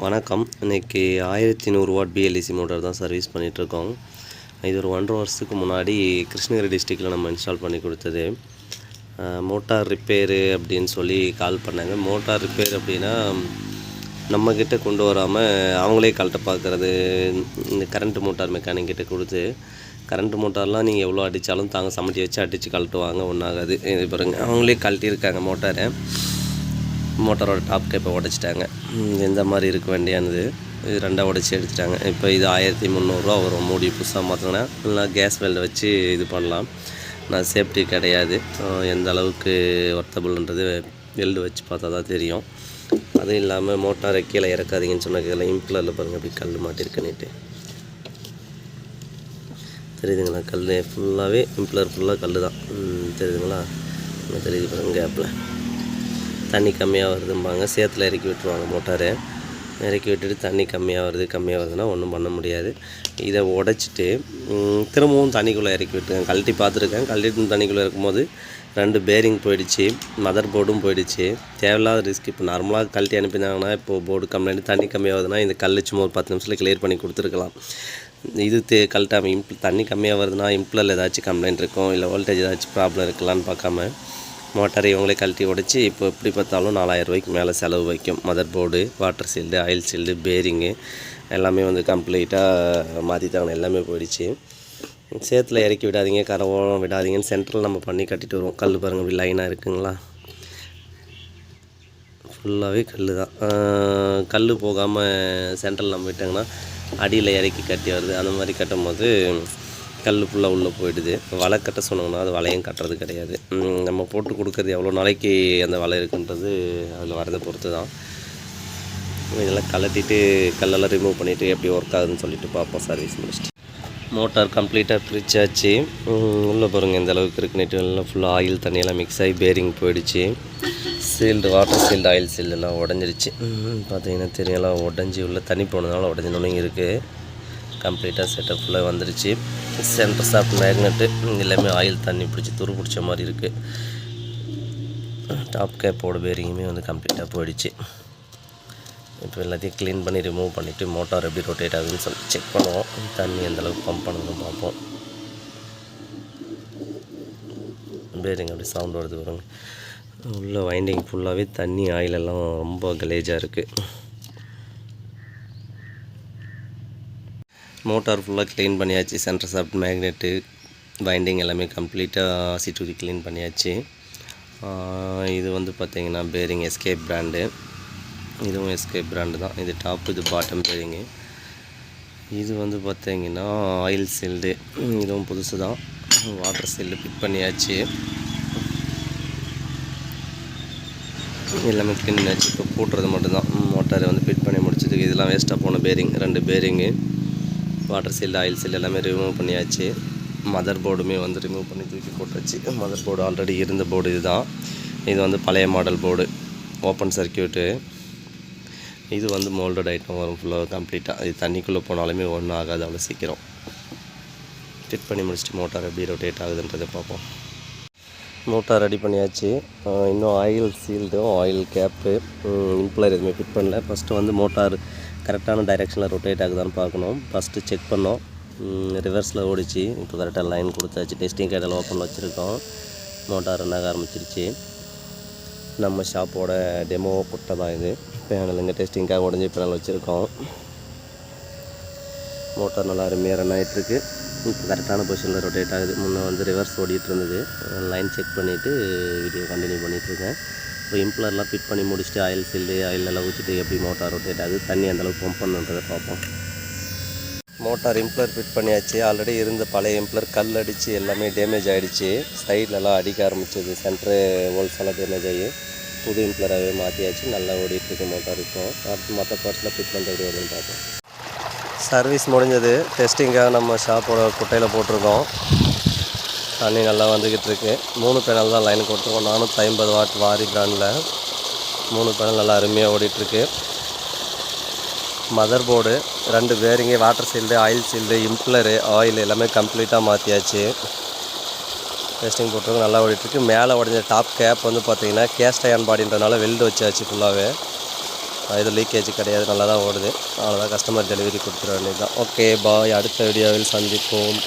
வணக்கம். இன்றைக்கி ஆயிரத்தி நூறு வாட் பிஎல்இசி மோட்டார் தான் சர்வீஸ் பண்ணிகிட்ருக்கோம் இது ஒரு ஒன்றரை வருஷத்துக்கு முன்னாடி கிருஷ்ணகிரி டிஸ்ட்ரிக்டில் நம்ம இன்ஸ்டால் பண்ணி கொடுத்தது. மோட்டார் ரிப்பேரு அப்படின்னு சொல்லி கால் பண்ணாங்க. மோட்டார் ரிப்பேர் அப்படின்னா நம்மக்கிட்ட கொண்டு வராமல் அவங்களே கழட்ட பார்க்குறது இந்த கரண்ட் மோட்டார் மெக்கானிக் கிட்ட கொடுத்து கரண்ட் மோட்டார்லாம் நீங்கள் எவ்வளோ அடித்தாலும் தாங்க சமட்டி வச்சு அடித்து கழட்டுவாங்க ஒன்றாகாது. இது பாருங்கள் அவங்களே கழட்டியிருக்காங்க மோட்டாரை மோட்டாரோட டாப் கேப்பை உடச்சிட்டாங்க. இந்த மாதிரி இருக்க வேண்டியானது. இது ரெண்டாக உடச்சி எடுத்துட்டாங்க. இப்போ இது ஆயிரத்தி முந்நூறுரூவா வரும். மூடி புதுசாக மாற்றினா நல்லா கேஸ் வெல்டு வச்சு இது பண்ணலாம். நான் சேஃப்டி கிடையாது. எந்த அளவுக்கு ஒர்த்தபுள்ன்றது வெல்டு வச்சு பார்த்தா தான் தெரியும். அதுவும் இல்லாமல் மோட்டாரை கீழே இறக்காதீங்கன்னு சொன்ன கீழே இம்ப்ளரில் பாருங்கள் அப்படி கல் மாட்டிருக்குன்னுட்டு. தெரியுதுங்களா? கல் ஃபுல்லாகவே இம்ப்ளர் ஃபுல்லாக கல் தான் தெரியுதுங்களா? தெரியுது பாருங்கள் கேப்பில். தண்ணி கம்மியாக வருதும்பாங்க. சேத்தில் இறக்கி விட்டுருவாங்க மோட்டாரை. இறக்கி விட்டுட்டு தண்ணி கம்மியாக வருது கம்மியாக வருதுன்னா ஒன்றும் பண்ண முடியாது. இதை உடச்சிட்டு திரும்பவும் தண்ணிக்குள்ளே இறக்கி விட்டுருக்கேன் கழட்டி பார்த்துருக்கேன். கழட்டி தண்ணிக்குள்ளே இருக்கும்போது ரெண்டு பேரிங் போயிடுச்சு மதர் போர்டும் போயிடுச்சு. தேவையில்லாத ரிஸ்க் இப்போ நார்மலாக கழட்டி அனுப்பினாங்கன்னா இப்போது போர்டு கம்ப்ளைண்ட் தண்ணி கம்மியாகுதுன்னா இந்த கல் சும்மா ஒரு பத்து நிமிஷத்தில் கிளியர் பண்ணி கொடுத்துருக்கலாம். இது தே கழட்டாமல் இம்ப் தண்ணி கம்மியாக வருதுன்னா இம்ப்ளரில் ஏதாச்சும் கம்ப்ளைண்ட் இருக்கும் இல்லை வோல்டேஜ் ஏதாச்சும் ப்ராப்ளம் இருக்கலான்னு பார்க்காம மோட்டார் இவங்களே கழட்டி உடச்சி இப்போ எப்படி பார்த்தாலும் நாலாயிரம் ரூபாய்க்கு மேலே செலவு வைக்கும். Mother board water sealed oil sealed bearing எல்லாமே வந்து கம்ப்ளீட்டாக மாற்றித்தாங்க எல்லாமே போயிடுச்சு. சேத்தில் இறக்கி விடாதீங்க கரவோரம் விடாதீங்கன்னு சென்ட்ரல் நம்ம பண்ணி கட்டிட்டு வருவோம். கல் பாருங்கள் இப்படி லைனாக இருக்குங்களா? ஃபுல்லாகவே கல் தான். கல் போகாமல் சென்ட்ரல் நம்ம விட்டாங்கன்னா அடியில் இறக்கி கட்டி வருது. அந்த மாதிரி கட்டும் போது கல் ஃபுல்லாக உள்ளே போயிடுது. வலை கட்ட சொன்னோம்னா அது வலையும் கட்டுறது கிடையாது. நம்ம போட்டு கொடுக்கறது எவ்வளோ நாளைக்கு அந்த வலை இருக்குன்றது அதில் வரதை பொறுத்து தான் இதெல்லாம் கலட்டிட்டு கல்லெல்லாம் ரிமூவ் பண்ணிவிட்டு எப்படி ஒர்க் ஆகுதுன்னு சொல்லிட்டு பார்ப்போம் சர்வீஸ் முடிச்சுட்டு. மோட்டார் கம்ப்ளீட்டாக பிரிச்சாச்சு. உள்ளே பாருங்கள் இந்த அளவுக்கு இருக்குன்னுட்டு எல்லாம் ஃபுல்லாக ஆயில் தண்ணியெல்லாம் மிக்ஸ் ஆகி பேரிங் போயிடுச்சு. சீல்டு வாட்டர் சீல்டு ஆயில் சீல்டெல்லாம் உடஞ்சிருச்சு. பார்த்தீங்கன்னா தெரியலாம் உடஞ்சி உள்ளே தண்ணி போனதுனால உடஞ்சினோன்னு இருக்குது கம்ப்ளீட்டாக செட்டப் ஃபுல்லாக வந்துருச்சு. சென்டர் சாஃப்ட் மேக்னெட்டு எல்லாமே ஆயில் தண்ணி பிடிச்சி துரு பிடிச்ச மாதிரி இருக்குது டாப் கேப்போட பேரிங்குமே வந்து கம்ப்ளீட்டாக போயிடுச்சு. இப்போ எல்லாத்தையும் க்ளீன் பண்ணி ரிமூவ் பண்ணிவிட்டு மோட்டார் எப்படி ரொட்டேட் ஆகுதுன்னு சொல்லி செக் பண்ணுவோம். தண்ணி எந்தளவுக்கு பம்ப் பண்ணணும்னு பார்ப்போம். பேரிங் அப்படி சவுண்ட் வருது வருங்க உள்ள வைண்டிங் ஃபுல்லாகவே தண்ணி ஆயிலெல்லாம் ரொம்ப கலேஜாக இருக்குது மோட்டார் ஃபுல்லாக க்ளீன் பண்ணியாச்சு சென்டர் சாஃப்ட் மேக்னெட்டு பைண்டிங் எல்லாமே கம்ப்ளீட்டாக சிட்டுக்கு க்ளீன் பண்ணியாச்சு. இது வந்து பார்த்திங்கன்னா பேரிங் எஸ்கேப் பிராண்டு இதுவும் எஸ்கேப் பிராண்டு தான். இது டாப் இது பாட்டம் பேரிங்கு இது வந்து பார்த்திங்கன்னா ஆயில் சீல்டு இதுவும் புதுசு தான். வாட்டர் சீல்டு ஃபிட் பண்ணியாச்சு. எல்லாமே க்ளீன் பண்ணியாச்சு இப்போ கூட்டுறது மட்டும்தான். மோட்டாரை வந்து ஃபிட் பண்ணி முடிச்சதுக்கு இதெல்லாம் வேஸ்ட்டாக போன பேரிங் ரெண்டு bearing water seal oil seal எல்லாமே ரிமூவ் பண்ணியாச்சு. மதர் போர்டுமே வந்து ரிமூவ் பண்ணி தூக்கி போட்டாச்சு. மதர் போர்டு ஆல்ரெடி இருந்த போர்டு இதுதான். இது வந்து பழைய மாடல் போர்டு ஓப்பன் சர்க்கியூட்டு இது வந்து மோல்டட் ஐட்டம் வரும் ஃபுல்லாக கம்ப்ளீட்டாக இது தண்ணிக்குள்ளே போனாலுமே ஒன்றும் ஆகாது அவ்வளோ சீக்கிரம். ஃபிட் பண்ணி முடிச்சுட்டு மோட்டார் எப்படி ரொட்டேட் ஆகுதுன்றதை பார்ப்போம். மோட்டார் ரெடி பண்ணியாச்சு. இன்னும் ஆயில் சீல்டும் ஆயில் கேப்பு இம்ப்ளர் எதுவுமே ஃபிட் பண்ணல. ஃபஸ்ட்டு வந்து மோட்டார் கரெக்டான டைரெக்ஷனில் ரொட்டேட் ஆகுதான்னு பார்க்கணும். ஃபஸ்ட்டு செக் பண்ணோம். ரிவர்ஸில் ஓடிச்சு. இப்போ கரெக்டாக லைன் கொடுத்தாச்சு. டெஸ்டிங் கேடல் ஓப்பனில் வச்சுருக்கோம். மோட்டார் ரன் ஆக ஆரம்பிச்சிருச்சு. நம்ம ஷாப்போட டெமோ குட்டை தான் இது. பேனல் இங்கே டெஸ்டிங்காக உடஞ்சி பேனல் வச்சுருக்கோம். மோட்டார் நல்லா அருமையாக ரன் ஆகிட்டுருக்கு இப்போ கரெக்டான பொசிஷனில் ரொட்டேட் ஆகுது. முன்னே வந்து ரிவர்ஸ் ஓடிட்டு இருந்தது. லைன் செக் பண்ணிவிட்டு வீடியோ கண்டினியூ பண்ணிகிட்ருக்கேன் இப்போ இம்ப்ளர்லாம் ஃபிட் பண்ணி முடிச்சுட்டு ஆயில் சீல்டு ஆயில் எல்லாம் ஊற்றிட்டு எப்படி மோட்டார் ரொட்டேட் ஆகுது தண்ணி அந்தளவுக்கு பம்ப் பண்ணுன்றதை பார்ப்போம். மோட்டார் இம்ப்ளர் ஃபிட் பண்ணியாச்சு. ஆல்ரெடி இருந்த பழைய இம்ப்ளர் கல் அடித்து எல்லாமே டேமேஜ் ஆகிடுச்சு சைட்லலாம் அடிக்க ஆரம்பிச்சது. சென்ட்ரு ஹோல்ஸ் எல்லாம் டேமேஜ் ஆகி புது இம்ப்ளராகவே மாற்றியாச்சு நல்லா ஓடிட்டுருக்கு மோட்டார் இருக்கும் அடுத்து மற்ற பார்ட்ஸ்லாம் ஃபிட் பண்ணுறது எப்படி வருதுன்னு பார்ப்போம். சர்வீஸ் முடிஞ்சது. டெஸ்டிங்காக நம்ம ஷாப்போட குட்டையில் போட்டிருக்கோம். தண்ணி நல்லா வந்துக்கிட்டு இருக்கு. மூணு பேனல் தான் லைன் கொடுத்துருக்கோம். நானூற்றி ஐம்பது வாட் வாரி பிராண்டில் மூணு பேனல் நல்லா அருமையாக ஓடிட்டுருக்கு மதர் போர்டு ரெண்டு பேரிங்கே water sealed oil sealed impeller oil எல்லாமே கம்ப்ளீட்டாக மாற்றியாச்சு டெஸ்டிங் போட்டிருக்கோம். நல்லா ஓடிட்டுருக்கு மேலே உடஞ்ச டாப் கேப் வந்து பார்த்திங்கன்னா கேஸ்ட் அயன் பாடின்றனால வெல்டு வச்சாச்சு ஃபுல்லாகவே இது லீக்கேஜ் கிடையாது. நல்லா தான் ஓடுது. அவ்வளோதான் கஸ்டமர் டெலிவரி கொடுத்துட வேண்டியது தான் ஓகே பாய் அடுத்த வீடியோவில் சந்திப்போம்.